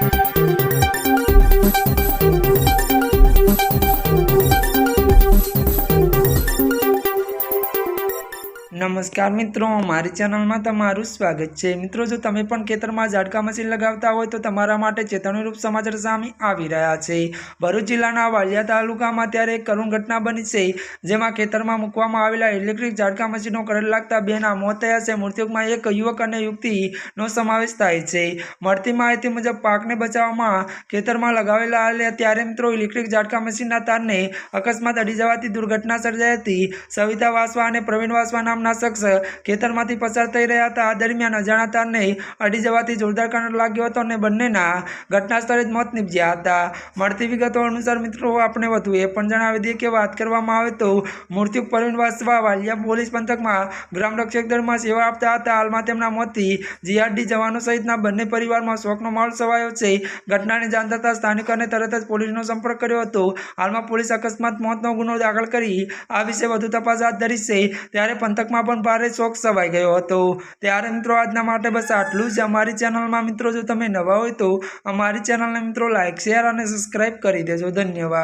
Thank you. નમસ્કાર મિત્રો, મારી ચેનલમાં તમારું સ્વાગત છે. મિત્રો, જો તમે પણ ખેતરમાં ઝાડકા મશીન લગાવતા હોય તો તમારા માટે ચેતવણીરૂપ સમાચાર સામે આવી રહ્યા છે. ભરૂચ જિલ્લાના વાલિયા તાલુકામાં ત્યારે એક કરુણ ઘટના બની છે, જેમાં ખેતરમાં મૂકવામાં આવેલા ઇલેક્ટ્રિક ઝાડકા મશીનો કરંટ લાગતા બેના મોત થયા છે. મૃત્યુકમાં એક યુવક અને યુવતીનો સમાવેશ થાય છે. મળતી માહિતી મુજબ, પાકને બચાવવામાં ખેતરમાં લગાવેલા હતા ત્યારે મિત્રો, ઇલેક્ટ્રિક ઝાડકા મશીનના તારને અકસ્માત અડી જવાથી દુર્ઘટના સર્જાઈ હતી. સવિતા વાસવા અને પ્રવીણ વાસવા નામના શખ્સ ખેતરમાંથી પસાર થઈ રહ્યા હતા. આ દરમિયાન અજાણ્યા તારને અડી જવાથી જોરદાર કરંટ લાગ્યો હતો અને બંનેના ઘટના સ્થળે જ મોત નીપજ્યા હતા. મળતી વિગતો અનુસાર મિત્રો, આપણે વધુ એ પણ જણાવી દઈએ કે વાત કરવામાં આવે તો મૃત્યુ પરવીન વાસવા વાલિયા પોલીસ પંથકમાં ગ્રામ રક્ષક દળમાં સેવા આપતા હતા. હાલમાં તેમના મોતથી જીઆરડી જવાનો સહિતના બંને પરિવારમાં શોકનો માહોલ છવાયો છે. ઘટનાની જાણ થતાં સ્થાનિકોને તરત જ પોલીસનો સંપર્ક કર્યો હતો. હાલમાં પોલીસ અકસ્માત મોતનો ગુનો દાખલ કરી આ વિશે વધુ તપાસ હાથ ધરી છે. ત્યારે પંથકમાં પણ ભારે શોક છવાઈ ગયો હતો. ત્યારે મિત્રો, આજના માટે બસ આટલું જ. અમારી ચેનલમાં મિત્રો, જો તમે નવા હોય તો અમારી ચેનલને મિત્રો લાઇક શેર અને સબસ્ક્રાઈબ કરી દેજો. ધન્યવાદ.